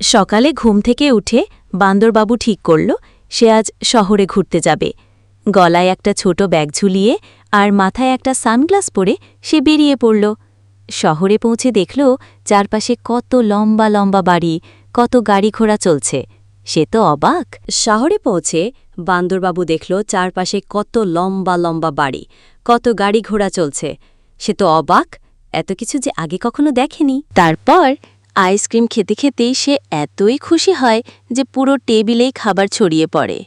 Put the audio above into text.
সকালে ঘুম থেকে উঠে বান্দরবাবু ঠিক করল, সে আজ শহরে ঘুরতে যাবে। গলায় একটা ছোট ব্যাগ ঝুলিয়ে আর মাথায় একটা সানগ্লাস পরে সে বেরিয়ে পড়ল। শহরে পৌঁছে দেখল চারপাশে কত লম্বা লম্বা বাড়ি, কত গাড়ি ঘোড়া চলছে। সে তো অবাক। শহরে পৌঁছে বান্দরবাবু দেখল চারপাশে কত লম্বা লম্বা বাড়ি, কত গাড়ি ঘোড়া চলছে। সে তো অবাক, এত কিছু যে আগে কখনো দেখেনি। তারপর আইসক্রিম খেতে খেতেই সে এতই খুশি হয় যে পুরো টেবিলেই খাবার ছড়িয়ে পড়ে।